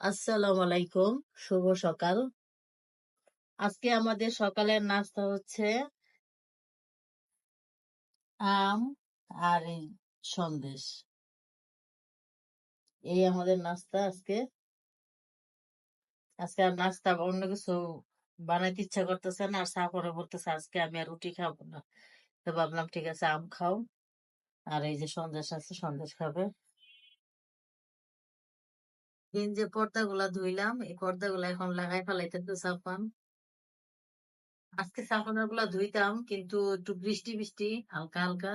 আসসালামু আলাইকুম, শুভ সকাল। আজকে আমাদের সকালের নাস্তা হচ্ছে আম আর সন্দেশ। এই আমাদের নাস্তা আজকে। আজকে আর নাস্তা অন্য কিছু বানাইতে ইচ্ছা করতেছে না, আর করে বলতেছে আজকে আমি আর রুটি খাব না। তো ভাবলাম ঠিক আছে, আম খাও। আর এই যে সন্দেশ আছে, সন্দেশ খাবে। দিন যে পর্দাগুলা ধুইলাম, এই পর্দাগুলা এখন লাগাই ফেলাইতে তো সাফান আজকে সাফানেরগুলা ধুইতাম, কিন্তু একটু বৃষ্টি বৃষ্টি, হালকা হালকা,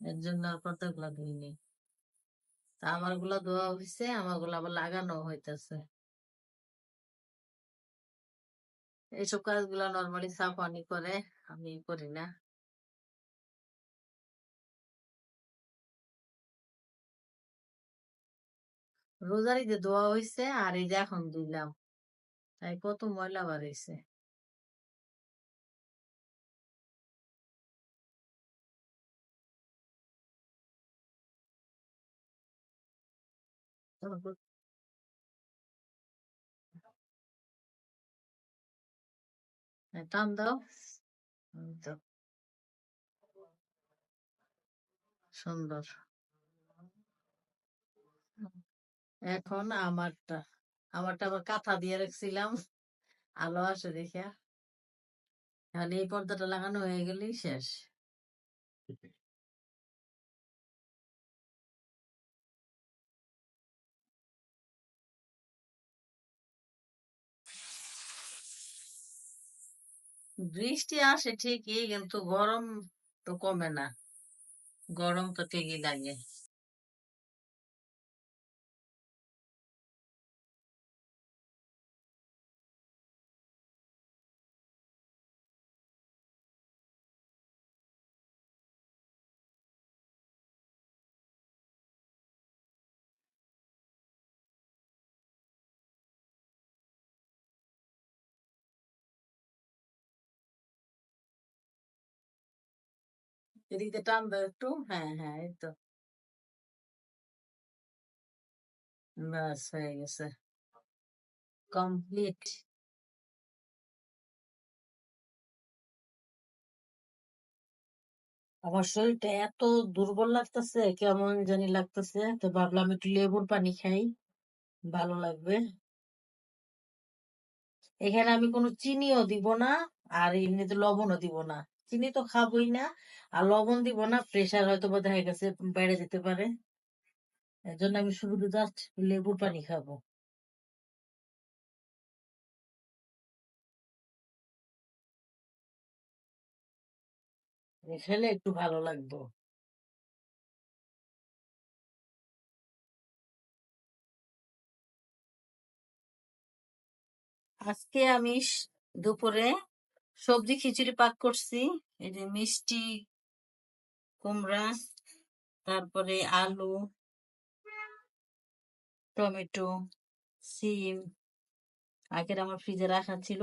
এর জন্য আর পর্দাগুলা ধুইনি। তা আমারগুলা ধোয়া হয়েছে আমারগুলা আবার লাগানো হইতেছে। এইসব কাজগুলা নর্মালি সাফানি করে, আমি করি না। রোজারিতে ধোয়া হয়েছে আর এই যে এখন ধুইলাম তাই কত ময়লা বাড়াইছে। টান দাও। সুন্দর। এখন আমারটা আমারটা আবার কাঁথা দিয়ে রাখছিলাম। আলো আসে দেখে। তাহলে এই পর্দাটা লাগানো হয়ে গেলেই শেষ। বৃষ্টি আসে ঠিকই কিন্তু গরম তো কমে না। গরম তো ঠিকই লাগে। টান দাও একটু হ্যাঁ হ্যাঁ এই তো। ব্যাস, হয়ে গেছে। কমপ্লিট। আমার শরীরটা এত দুর্বল লাগতেছে, কেমন জানি লাগতেছে। তো ভাবলাম একটু লেবুর পানি খাই, ভালো লাগবে। এখানে আমি কোনো চিনিও দিব না, আর এমনিতে লবণও দিব না। চিনি তো খাবোই না, আর লবণ দিব না প্রেশার হয়তো বা দেখা গেছে, বেড়ে যেতে পারে। এর জন্য আমি শুধু জাস্ট লেবুর পানি খাব। খেলে একটু ভালো লাগবো। আজকে আমি দুপুরে সবজি খিচুড়ি পাক করছি। এই যে মিষ্টি, কুমড়া, তারপরে আলু, টমেটো, সিম, আগের আমার ফ্রিজে রাখা ছিল।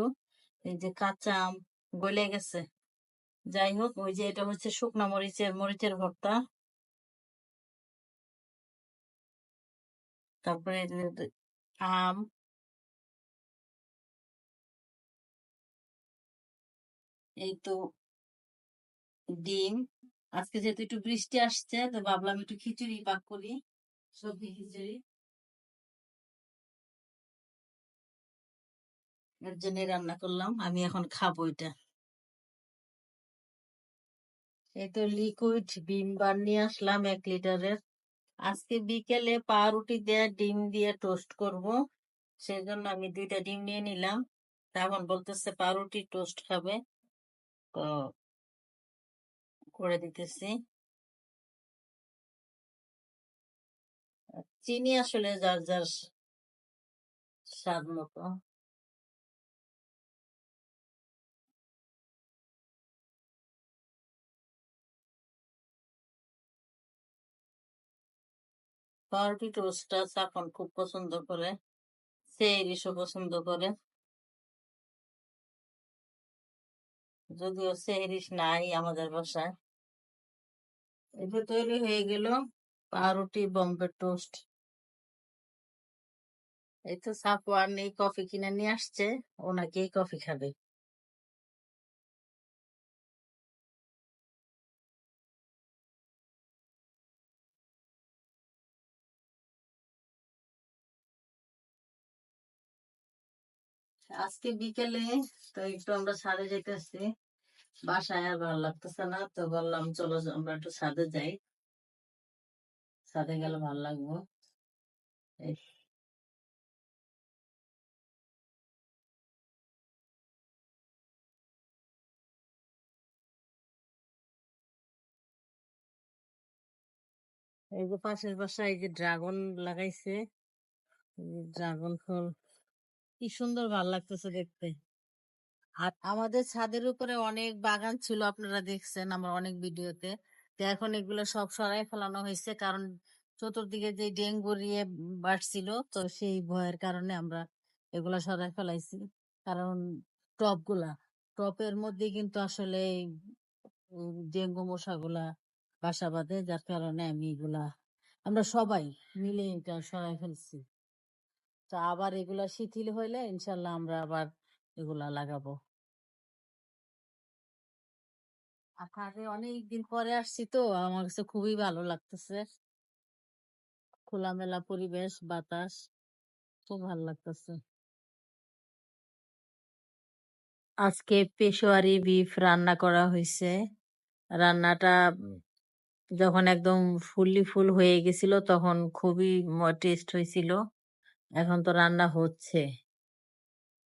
এই যে কাঁচা আম গলে গেছে। যাই হোক, ওই যে এটা হচ্ছে শুকনা মরিচের মরিচের ভর্তা। তারপরে আম এই তো ডিম। আজকে যেহেতু একটু বৃষ্টি আসছে, তো ভাবলাম একটু খিচুড়ি পাক করি, সবজি খিচুড়ি। এর জন্য রান্না করলাম, আমি এখন খাব এটা। এই তো লিকুইড ডিম বার নিয়ে আসলাম এক লিটারের। আজকে বিকেলে পাউরুটি দিয়ে ডিম দিয়ে টোস্ট করব সেই জন্য আমি দুইটা ডিম নিয়ে নিলাম। তখন বলতেছে পাউরুটি টোস্ট খাবে। করে দিতেছি। চিনি আসলে যার যার স্বাদ মতো। পাউরুটি টোস্টটা সাফন খুব পছন্দ করে সে ইলিশও পছন্দ করে। যদিও সেহরিস নাই আমাদের বাসায়। এটা তৈরি হয়ে গেল পাউরুটি, বম্বে টোস্ট। এই তো সাফওয়ান এই কফি কিনে নিয়ে আসছে ওনাকে এই কফি খাবে। আজকে বিকেলে তো একটু আমরা ছাদে যেতেছি বাসায় আর ভালো লাগতেছে না, তো বললাম চলো আমরা একটু ছাদে যাই। ছাদে গেলে ভালো লাগবো। এই। যে পাশের বাসায় এই যে ড্রাগন লাগাইছে ড্রাগন ফল। কি সুন্দর ভালো লাগতেছে দেখতে। আর আমাদের ছাদের উপরে অনেক বাগান ছিল, আপনারা দেখছেন আমার অনেক ভিডিওতে। তো এখন এগুলো সব সরাই ফেলানো হয়েছে, কারণ চতুর্দিকে যে ডেঙ্গু ইয়ে বাড়ছিল, তো সেই ভয়ের কারণে আমরা এগুলা সরাই ফেলাইছি। কারণ টবগুলা টপের মধ্যে কিন্তু আসলে ডেঙ্গু মশাগুলা বাসা বাঁধে, যার কারণে আমি এগুলা, আমরা সবাই মিলে এটা সরাই ফেলছি। তো আবার এগুলা শিথিল হইলে ইনশাল্লাহ আমরা আবার এগুলা লাগাবো। আপনাকে অনেকদিন পরে আসছি তো আমার কাছে খুবই ভালো লাগতেছে। খোলামেলা পরিবেশ বাতাস খুব ভালো লাগতেছে। আজকে পেশোয়ারি বিফ রান্না করা হয়েছে রান্নাটা যখন একদম ফুললি ফুল হয়ে গেছিল তখন খুবই টেস্ট হয়েছিল এখন তো রান্না হচ্ছে।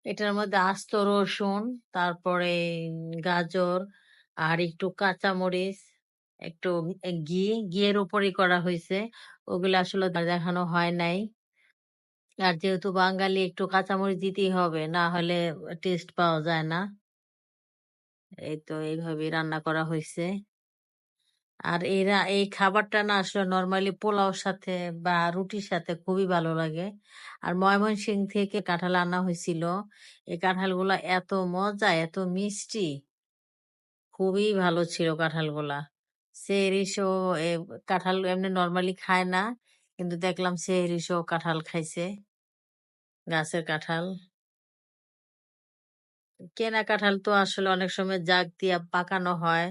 এটার মধ্যে আস্ত রসুন, তারপরে গাজর, আর একটু কাঁচামরিচ, একটু ঘি, ঘিয়ের উপরই করা হয়েছে। ওগুলো আসলে দেখানো হয় নাই। আর যেহেতু বাঙালি, একটু কাঁচামরিচ দিতেই হবে, না হলে টেস্ট পাওয়া যায় না। এই তো এইভাবে রান্না করা হয়েছে। আর এরা, এই খাবারটা না আসলে নর্মালি পোলাওর সাথে বা রুটির সাথে খুবই ভালো লাগে। আর ময়মনসিং থেকে কাঁঠাল আনা হয়েছিল। এই কাঁঠালগুলা এত মজা, এত মিষ্টি। খুবই ভালো ছিল কাঁঠালগুলা। সেহরিসও কাঁঠাল এমনি নর্মালি খায় না, কিন্তু দেখলাম সেহরিসও কাঁঠাল খাইছে, গাছের কাঁঠাল। কেনা কাঁঠাল তো আসলে অনেক সময় জাগ দিয়া পাকানো হয়।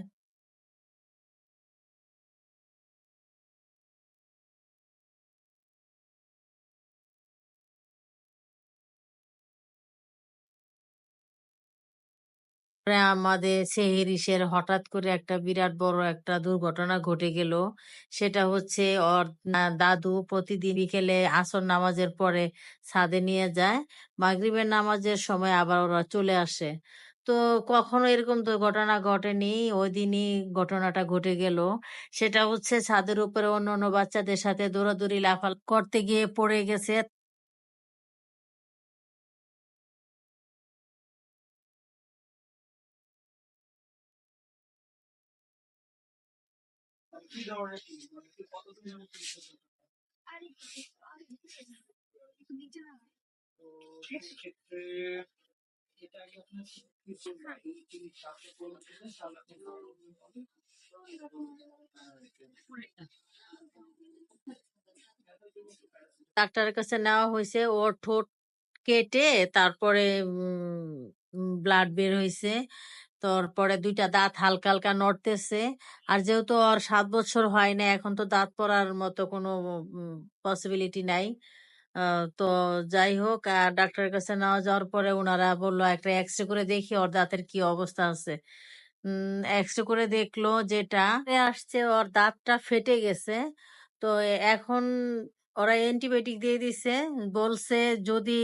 পরে আমাদের সেহেরিসের হঠাৎ করে একটা বিরাট বড় একটা দুর্ঘটনা ঘটে গেল। সেটা হচ্ছে ওর দাদু প্রতিদিন বিকেলে আসর নামাজের পরে ছাদে নিয়ে যায়। মাগরিবের নামাজের সময় আবার ওরা চলে আসে। তো কখনো এরকম দুর্ঘটনা ঘটেনি, ওই দিনই ঘটনাটা ঘটে গেল। সেটা হচ্ছে ছাদের উপরে অন্য অন্য বাচ্চাদের সাথে দৌড়াদৌড়ি লাফাল করতে গিয়ে পড়ে গেছে। ডাক্তারের কাছে নেওয়া হয়েছে ওর ঠোঁট কেটে তারপরে ব্লাড বের হয়েছে। তারপরে দুইটা দাঁত হালকা হালকা নড়তেছে। আর যেহেতু ওর সাত বছর হয় না এখন তো দাঁত পড়ার মতো কোনো পসিবিলিটি নাই। তো যাই হোক আর ডাক্তারের কাছে নেওয়া যাওয়ার পরে ওনারা বলল, একটা এক্স রে করে দেখি ওর দাঁতের কি অবস্থা আছে। উম এক্সরে করে দেখল যেটা আসছে ওর দাঁতটা ফেটে গেছে। তো এখন ওরা অ্যান্টিবায়োটিক দিয়ে দিছে, বলছে যদি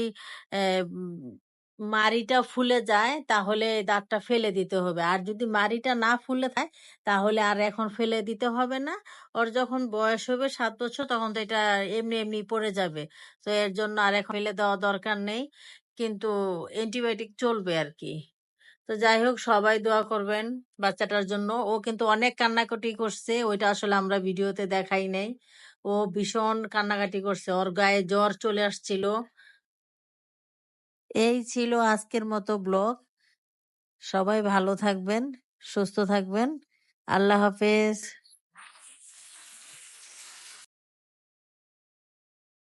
মাড়িটা ফুলে যায়, তাহলে দাঁতটা ফেলে দিতে হবে। আর যদি মাড়িটা না ফুলে থাকে, তাহলে আর এখন ফেলে দিতে হবে না। ওর যখন বয়স হবে সাত বছর, তখন তো এটা এমনি এমনি পড়ে যাবে। তো এর জন্য আর এখন ফেলে দেওয়া দরকার নেই। কিন্তু অ্যান্টিবায়োটিক চলবে আর কি। তো যাই হোক, সবাই দোয়া করবেন বাচ্চাটার জন্য। ও কিন্তু অনেক কান্নাকাটি করছে, ওইটা আসলে আমরা ভিডিওতে দেখাই নাই। ও ভীষণ কান্নাকাটি করছে। ওর গায়ে জ্বর চলে আসছিল। এই ছিল আজকের মতো ব্লগ। সবাই ভালো থাকবেন সুস্থ থাকবেন। আল্লাহ হাফেজ।